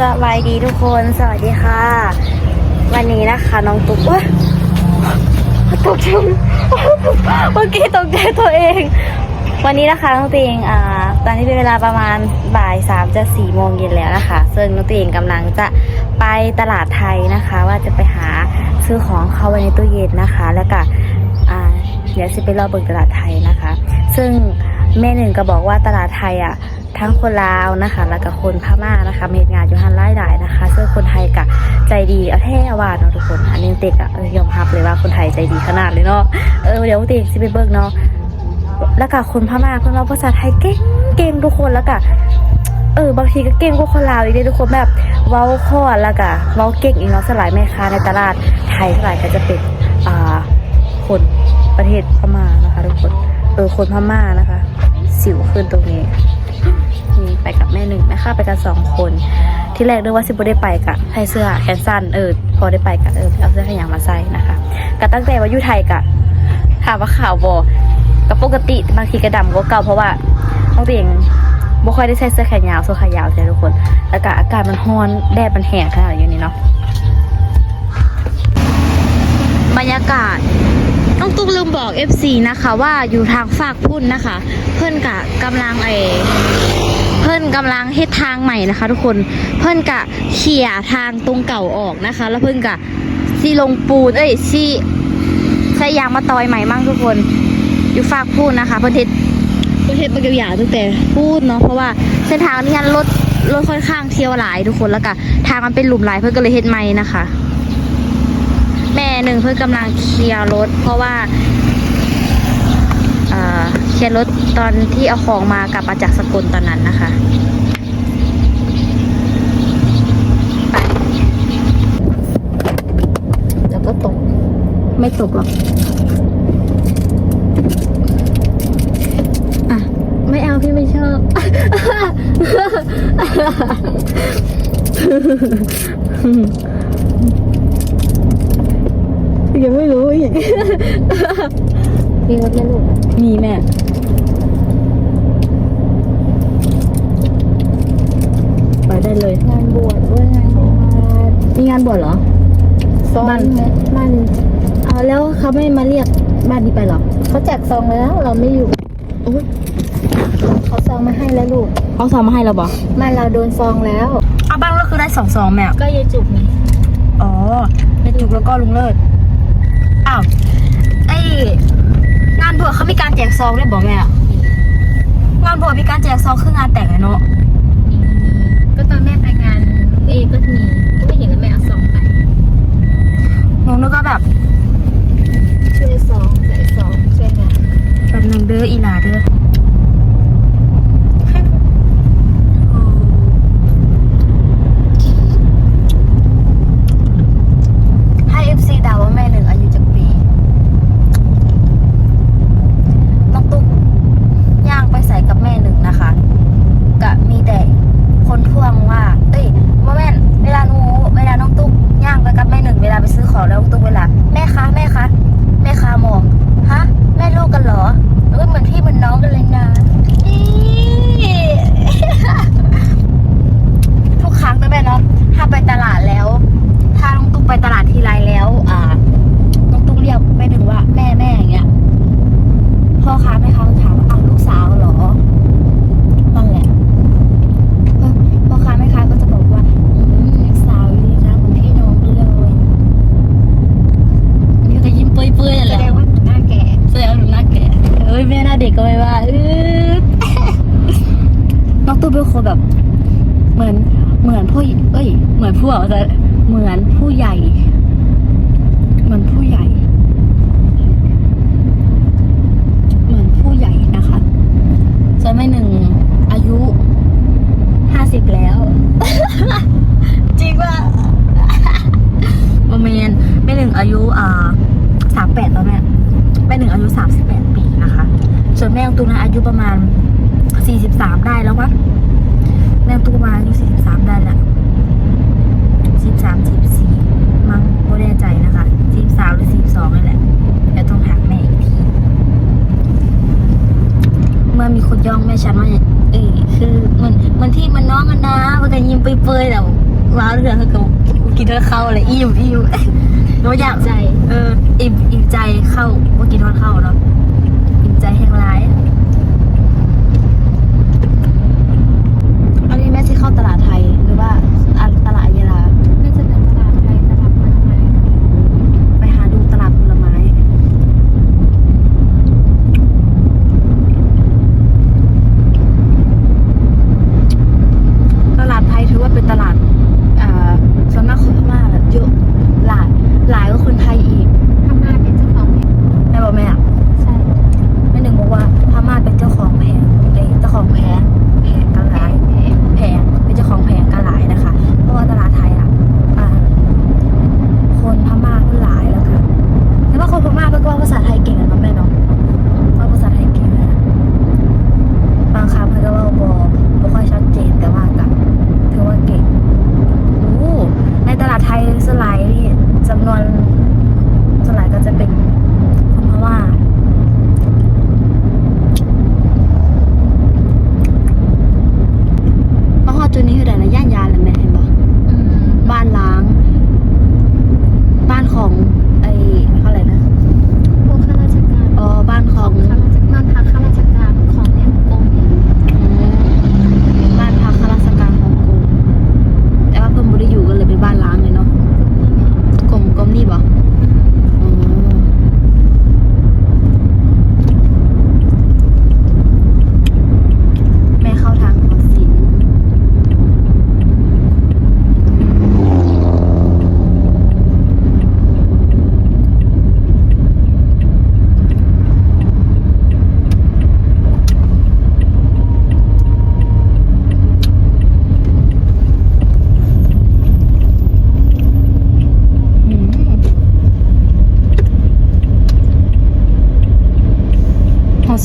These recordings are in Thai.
สบายดีทุกคน สวัสดีค่ะ วันนี้นะคะน้องตุ๊กว้าตกใจเมื่อกี้ตกใจตัวเอง วันนี้นะคะน้องตัวเองอ่า ตอนนี้เป็นเวลาประมาณบ่ายสามจะสี่โมงเย็นแล้วนะคะ ซึ่งน้องตัวเองกำลังจะไปตลาดไทยนะคะ ว่าจะไปหาซื้อของเข้าไว้ในตู้เย็นนะคะ แล้วก็อ่าเดี๋ยวสิไปรอเบิกตลาดไทยนะคะ ซึ่งแม่หนึ่งก็บอกว่าตลาดไทยอะ ทั้งคนลาวนะคะ แล้วก็คนพม่านะคะมีงานอยู่ฮันไล่หลายนะคะซึ่งคนไทยกะใจดีเอาแท้ว่าเนาะทุกคนอันนี้เต็กอะยอมรับเลยว่าคนไทยใจดีขนาดเลยเนาะเออเดี๋ยวเต็กสิไปเบิกเนาะแล้วก็คนพม่าเพิ่นเราภาษาไทยเก่งเก่งทุกคนแล้วก็เออบางทีก็เก่งกว่าคนลาวอีกเด้ทุกคนแบบเว้าคอแล้วก็เว้าเก่งอีกเนาะสลายแม่ค้าในตลาดไทยสลายก็จะเป็นอ่าคนประเทศพม่านะคะทุกคนเออคนพม่านะคะ สิวขึ้นตรงนี้ ไปกับแม่หนึ่งนะคะไปกันสองคน ที่แรกนึกว่าสิบได้ไปกะให้เสื้อแขนสั้นเออพอได้ไปกะเออเอาเสื้อขยางมาใส่นะคะกะตั้งแต่ว่าอยู่ไทยกะถามว่าข่าวบอกะปกติบางทีกระดำก็เก่าเพราะว่าต้องตัวเองบ่ค่อยได้ใส่เสื้อแขนยาวเสื้อขายาวใช่ทุกคนแล้วก็อากาศมันร้อนแดดมันแห้งขนาดอย่างนี้เนาะบรรยากาศน้องตุ๊กลืมบอก FC นะคะ ว่าอยู่ทางฝากพุ่นนะคะ เพื่อนกะกำลังไอ พื่นกำลังเฮ็ดทางใหม่นะคะ ทุกคนเพื่นกะเขี่ยทางตรงเก่าออกนะคะ แล้วเพื่นกะซีลงปูนเอ้ยซีใช้ยางมาตอยใหม่มั่งทุกคน อยู่ฝากพูนนะคะ เพื่อนเฮ็ดเพื่อนเฮ็ดบางอย่าตั้งแต่พูดเนาะเพราะว่าเส้นทางนี้รถรถค่อนข้างเที่ยวหลายทุกคนแล้วก็ทางมันเป็นหลุมหลายเพื่อนก็เลยเฮ็ดใหม่นะคะ แม่หนึ่งเพื่อนกำลังเคลียร์รถ เพราะว่า เคลียร์รถตอนที่เอาของมากลับมาจากสกลตอนนั้นนะคะไปแล้วก็ตก ไม่ตกหรอกอะไม่เอาพี่ไม่ชอบ ยังไม่รู้อีก มีรถไหมลูก มีแม่ ไปได้เลย งานบวชด้วยงานบวชมีงานบวชเหรอซ้อบ้านนบ้านเอาแล้วเขาไม่มาเรียกบ้านนี้ไปเหรอเขาแจกซองแล้วเราไม่อยู่โอ้ยเขาซองมาให้แล้วลูกเขาสอบมาให้เราบอกบ้านเราโดนซองแล้ว เอาบ้านก็คือได้สองซองแม่ ก็ยายจุกนี่อ๋อในจุกแล้วก็ลุงเลิศ อ้าว ไอ้งาน บวชเขามีการแจกซองด้วยบอกแม่อะงานบวชมีการแจกซองคืองานแต่งเลยเนาะก็ตอนแม่ไปงานเอก็มีก็ไม่เห็นแล้วแม่เอาซองไปหนูนึกว่าแบบช่วยซองใส่ซองช่วยงานแบบหนึ่งเด้ออีหลาเด้อ เมื่อมีคนย่องแม่ฉันว่าเอ้คือเหมันเหมันที่มันน้องกันนะมันก็ยิ้มเปรยๆแต่ว้าวเรื่อเขาก็กินเท่าเข้าอะไรอิ่มอิ่มหนูอยากใจ เอออิ่มอิ่มใจเข้าว่ากินทอดเข้าเนาะอิ่มใจแห้งร้ายอันนี้แม่ที่เข้าตลาด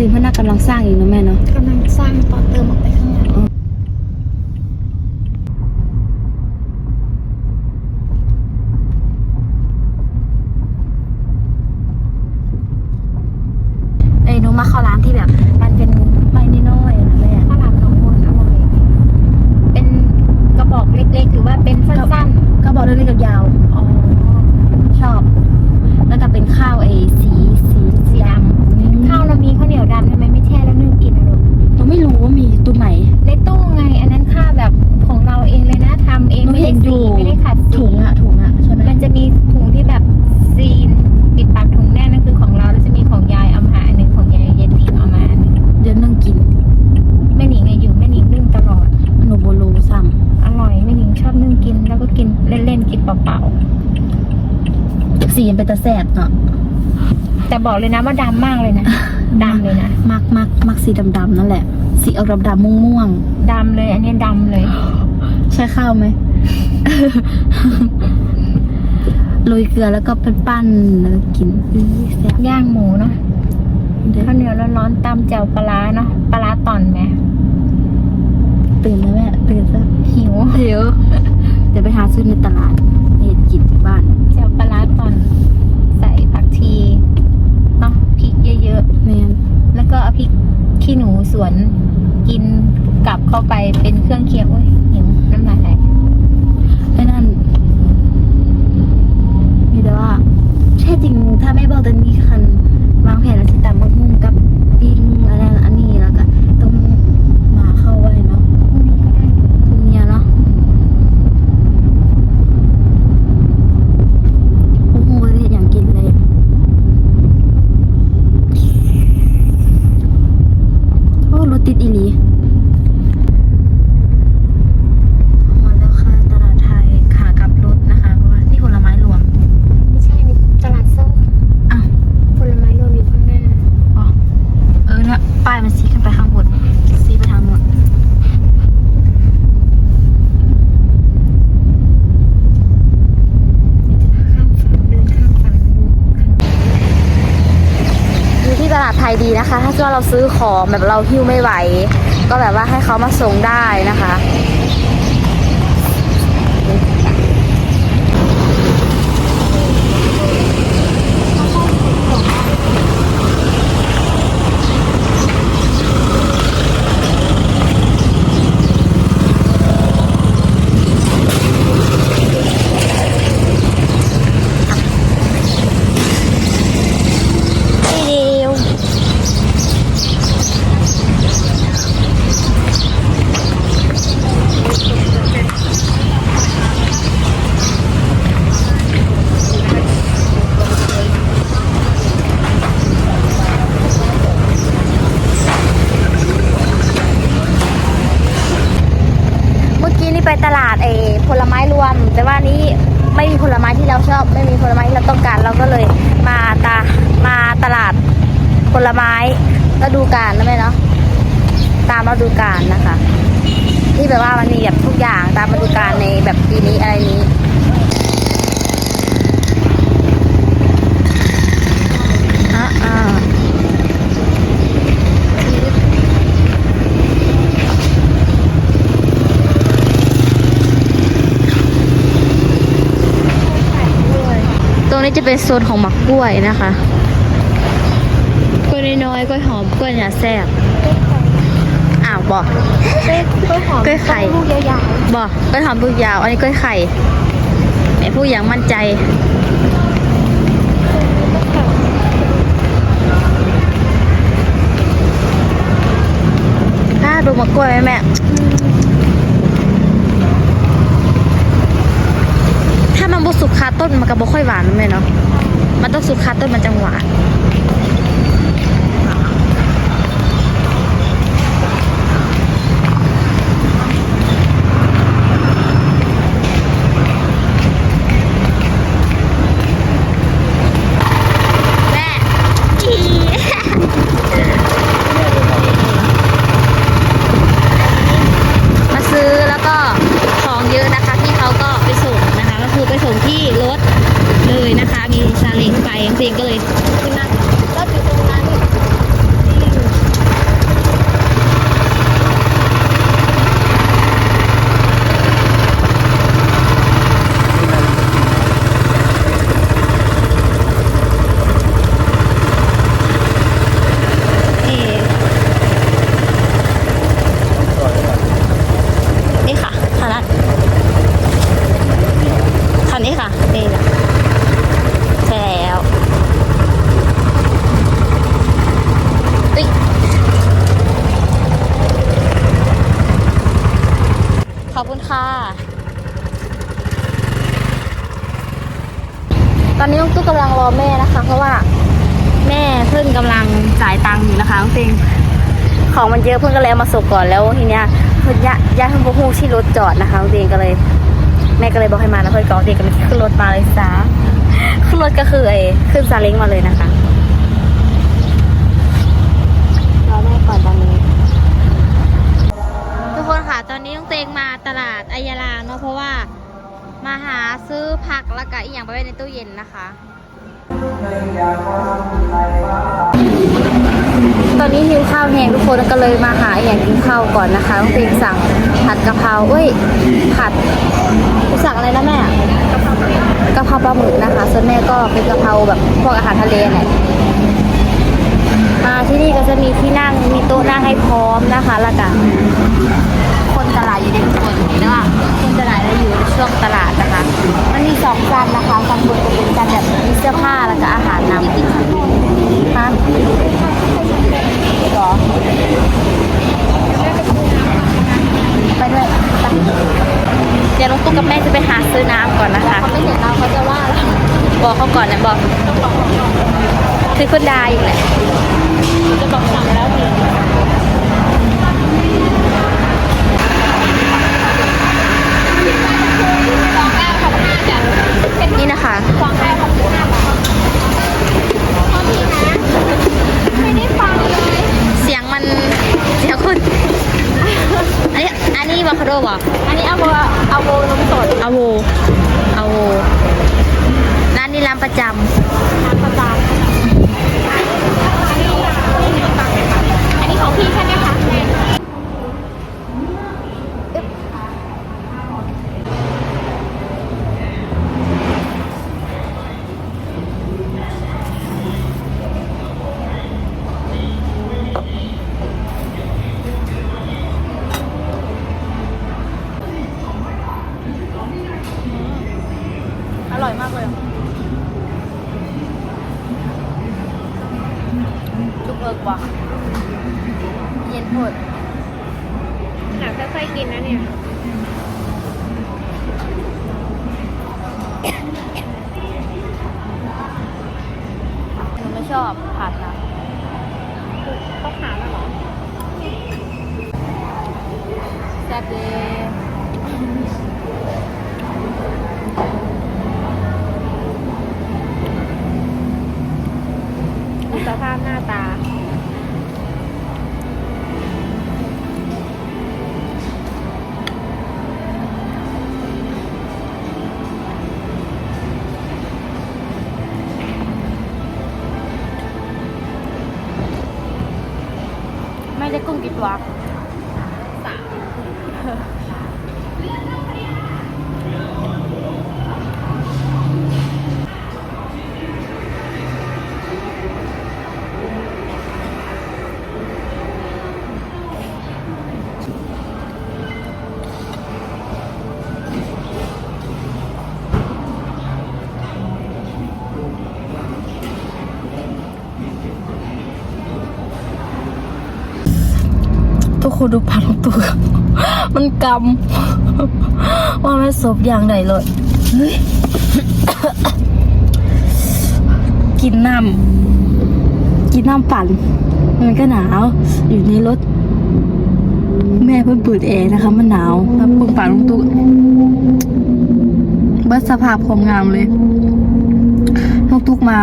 หอศิลป์เพื่อนน่ากำลังสร้างอยู่นะแม่เนาะกำลังสร้างต่อเติมออกไปข้างหลังเอ้ยหนูมาเข้าร้านที่แบบ มันเป็นใบน้อยๆนะแม่ข้าวหลามหนองมนต์อร่อยเป็นกระบอกเล็กๆหรือว่าเป็นสั้นก็บอกเรื่องนี้ยาวๆอ๋อๆชอบ แล้วก็เป็นข้าวไอ้สีสีสีดำ ข้าวเรามีข้าวเหนียวดำใช่ไหมไม่แช่แล้วนึ่งกินนะลูกหนูไม่รู้ว่ามีตัวไหน ในตู้ไง อันนั้นข้าวแบบของเราเองเลยนะทำเองหนูไม่เห็ได้นอสียู่ไม่ได้ขัดสีถุงอะถุงอะใช่ไหมมันจะมีถุงที่แบบซีนปิดปากถุงแน่นนั่นคือของเราแล้วจะมีของยายเอามาอันหนึ่งของยายเย็นหนิงเอามาอันหนึ่งเดี๋ยวนึ่งกินแม่หนิงไงอยู่แม่หนิงนึ่งตลอดหนูโบรูสั่งอร่อยแม่หนิงชอบนึ่งกิน แล้วก็กินเล่นๆกินเปล่าสีมันเป็นตะแสบเนาะๆ แต่บอกเลยนะว่าดำมากเลยนะดำเลยนะ มักมักมักสีดำๆนั่นแหละ สีออกดำๆม่วงดำเลย อันนี้ดำเลย ๆ ใช่ข้าวไหม โรยเกลือแล้วก็เป็นปั้นแล้วก็กินอื้อแซ่บย่างหมูเนาะเดี๋ยวข้าวเหนียวร้อนๆตำแจ่วปลาร้าเนาะปลาร้าตอนไหมตื่นแล้วแม่ตื่นซะหิว เดี๋ยวเดี๋ยวไปหาซื้อในตลาดไปเห็ดกินที่บ้าน แจ่วปลาร้าตอนใส่ผักชีเนาะพริกเยอะ แม่น ๆ แล้วก็เอาพริกขี้หนู สวนกินกลับเข้าไปเป็นเครื่องเคียงโอ้ยหิวน้ำลายไหลไอ้นั่น มีแต่ว่าแท้จริงถ้าไม่บอกตอนนี้คันวางแผนแล้วสิตามมุ่งกับปิ้งอันนั้นอันนี้แล้วก็ต้องมาเข้าไว้เนาะ พรุ่งนี้ก็ได้ พรุ่งนี้เนาะโอ้โหจะเห็นอย่างกินเลย โอ้รถติดอีหลีมาแล้วค่ะตลาดไทยขากลับรถนะคะ เพราะว่านี่ผลไม้รวม ไม่ใช่ในตลาดส้ม อ้าว ผลไม้รวมอยู่ข้างหน้า อ๋อเออเนี่ยป้ายมันซีขึ้นไปข้างบนซีไปทางโน้น ข้ามฝั่งเดินข้ามฝั่งดูข้าง อยู่ที่ตลาดไทยดีนะคะ ถ้าเกิดว่าเราซื้อของแบบเราหิ้วไม่ไหว ก็แบบว่าให้เขามาส่งได้นะคะ เไปตลาดเออผลไม้รวม แต่ว่านี้ไม่มีผลไม้ที่เราชอบ ไม่มีผลไม้ที่เราต้องการเราก็เลยมาตามาตลาดผลไม้ฤดูกาลนะแม่เนาะตามฤดูกาลนะคะ ที่แบบว่ามันมีแบบทุกอย่างตามฤดูกาลในแบบปีนี้อะไรนี้ อะอ่าตรง นี้จะเป็นโซนของหมักกล้วยนะคะกล้วยน้อยๆกล้วยหอมกล้วยหนาแซ่บอ้าวบอกกล้วยหอมกล้วยไข่ลูกยาวบอกกล้วยหอมลูกยาว อันนี้กล้วยไข่ไอ้ผู้อย่างมั่นใจถ้าดูมะกล้วยไหมแม่ ถ้า มันบุสุกคาต้นมันก็บ่ค่อยหวานนะแม่เนาะมันต้องสุกคาต้นมันจังหวาน แม่อีมาซื้อแล้วก็ของเยอะนะคะพี่เขาก็ไปส่งนะคะ ก็คือไปส่งที่รถเลยนะคะ มีซาเล้งไปจริงๆก็เลยขึ้นนั่งรถอยู่ตรงนั้นเอ่นี่ค่ะคันนั้นคันนี้ค่ะนี่แหละใช่แล้วอุ๊ยขอบคุณค่ะ ตอนนี้น้องตุ๊กกำลังรอแม่นะคะ เพราะว่าแม่เพิ่งกำลังจ่ายตังค์อยู่นะคะน้องติง ของมันเยอะเพิ่งก็เลยเอามาส่งก่อนแล้วทีเนี้ยเพิ่นยะยะเพิ่งบอกฮู้ที่รถจอดนะคะน้องติงก็เลยแม่ก็เลยบอกให้มานะเพื่อนก็เด็กก็เลยขึ้นรถมาเลยจ้าขึ้นรถก็คือไอ้ขึ้นซาเล้งมาเลยนะคะรอแม่ก่อนตอนนี้ ทุกคนค่ะตอนนี้น้องเตงมาตลาดอายาลาเนาะเพราะว่ามาหาซื้อผักแล้วก็อีกอย่างไปไว้ในตู้เย็นนะคะ ตอนนี้หิวข้าวแห้งทุกคนก็เลยมาหาอย่างกินข้าวก่อนนะคะต้องเตงสั่งผัดกะเพราเอ้ยผัดสั่งอะไรนะแม่กะเพราปลาหมึกนะคะ ส่วนแม่ก็เป็นกะเพราแบบพวกอาหารทะเลเนี่ยมาที่นี่ก็จะมีที่นั่งมีโต๊ะนั่งให้พร้อมนะคะล้วก็คนตลาดอยู่ในทุกคนเห็นว่าคนตลาดเราอยู่ในช่วงตลาดนะคะ มันมีสองจานนะคะจานบนจะเป็นจานแบบมีเสื้อผ้าแล้วก็อาหารนำฮะ หรอไปด้วยไปเดี๋ยวน้องตุ๊กกับแม่จะไปหาซื้อน้ำก่อนนะคะ เขาไม่เห็นเราเขาจะว่าบอกเขาก่อนนะบอก คือคนดาอยู่แหละ จะบอกสั่งแล้ว อ คนดูพันของตัวมันกำว่าไม่ศพอย่างใดเลยกินน้ำกินน้ำปั่น มันก็หนาว อยู่ในรถ แม่เพิ่งเปิดแอร์นะคะ มันหนาวแล้วปึงป่านลงตู้เบิดสภาพความงามเลยลูกตุกมา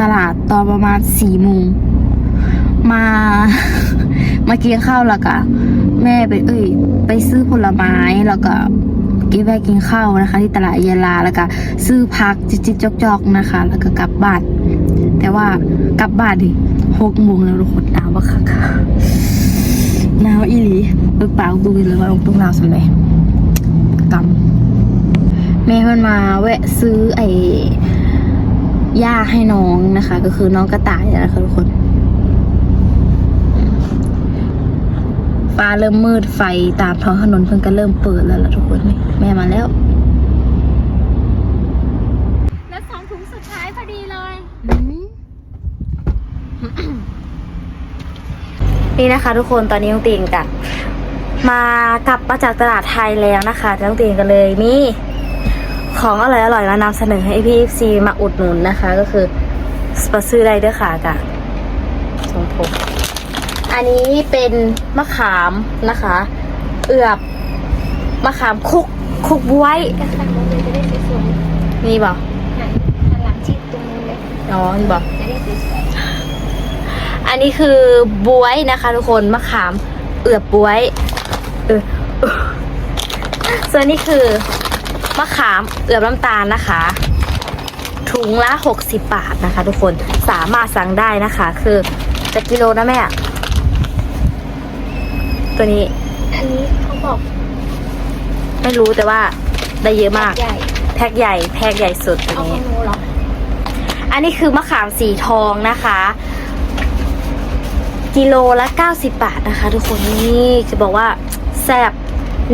ตลาดตอนประมาณสี่โมงมา มากินข้าวแล้วก็แม่ไป เอ้ย ไปซื้อผลไม้แล้วก็กินแวะกินข้าวนะคะ ที่ตลาดยาลาแล้วก็ซื้อพักจิกๆจอกๆนะคะ แล้วก็กลับบ้านแต่ว่ากลับบ้านดิหกโมงแล้วทุกคนหนาวมากค่ะหนาวอีหลีเบิกปาดูเลยว่าลงตรงหนาวสันเลยกำแม่เพิ่นมาแวะซื้อไอ้ย่าให้น้องนะคะ ก็คือน้องกระต่ายนะคะทุกคน ฟ้าเริ่มมืดไฟตามท้องถนนเพิ่งก็เริ่มเปิดแล้วล่ะทุกคนนี่แม่มาแล้ว แล้วสองถุงสุดท้ายพอดีเลยนี่นะคะทุกคนตอนนี้น้องตีนกับมากลับมาจากตลาดไทยแล้วนะคะน้องตีนกันเลยมีของอร่อยๆมานำเสนอให้พี่ซีมาอุดหนุนนะคะ ก็คือสปาซื้อไรเดอร์ค่ะกับทรงผม อันนี้เป็นมะขามนะคะ เอือบมะขามคุกคุกบวยกระสังลงเลยจะได้สวยนี่บอกๆหันหันหลังชิดตรงนี้เลยอ๋อนี่บอกจะได้สวยอันนี้คือบวยนะคะ ทุกคนมะขามเอือบบวยเออส่วนนี้คือมะขามเอือบน้ำตาลนะคะ ถุงละ 60 บาทนะคะ ทุกคนสามารถสั่งได้นะคะ คือจะกิโลนะแม่ ตัวนี้ๆอันนี้เขาบอกไม่รู้แต่ว่าได้เยอะมาก ใหญ่แพ็คใหญ่ แพ็คใหญ่สุดตัวเอาขอนี้ งหนูเหรออันนี้คือมะขามสีทองนะคะ กิโลละ 90 บาทนะคะ ทุกคนนี่จะบอกว่าแซ่บ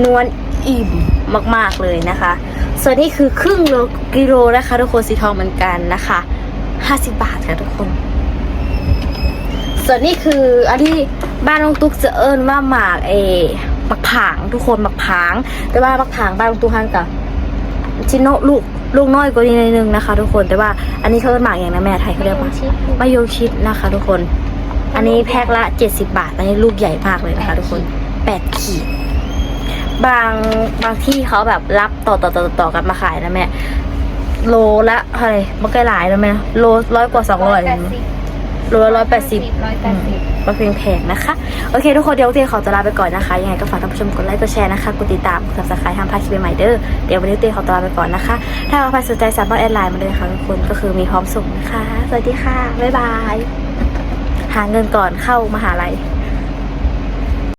นวลอิ่มมากๆเลยนะคะ ส่วนนี้คือครึ่งโลกิโลนะคะ ทุกคนสีทองเหมือนกันนะคะ 50 บาทค่ะทุกคน ส่วนนี้คืออันที่ บ้านลงตุ๊กจะเอิ้นว่าหมากเอหมักผางทุกคนหมักผาง แต่ว่าหมักผางบ้านลงตุ๊กฮันกับชิโนลูกลูกน้อยกว่านี้นิดนึงนะคะ ทุกคนแต่ว่าอันนี้เขาเรียกหมากอย่างนะแม่ไทยเขาเรียกว่ามชิดมยงชิดนะคะ ทุกคน อันนี้แพ็คละ 70 บาท อันนี้ลูกใหญ่มากเลยนะคะ ทุกคน 8 ขีด บางบางที่เขาแบบรับต่อต่อต่อต่อกันมาขายนะแม่โลละเท่าไร่มันก็หลายแล้วแม่โลร้อยกว่าสองร้อยเลยมั้ย โลละร้อยแปดสิบร้อยแปดสิบก็เพียงแพงนะคะ โอเค ทุกคนเดี๋ยวเตียขอตัวลาไปก่อนนะคะ ยังไงก็ฝากท่านผู้ชมกดไลค์กดแชร์นะคะกดติดตามกด subscribe ทำพลาดคลิปใหม่ๆเด้อเดี๋ยววันนี้เตียขอตัวลาไปก่อนนะคะ ถ้าใครสนใจสามารถแอดไลน์มาเลยค่ะทุกคนก็คือมีพร้อมส่งนะคะ สวัสดีค่ะบ๊ายบายหาเงินก่อนเข้ามหาลัย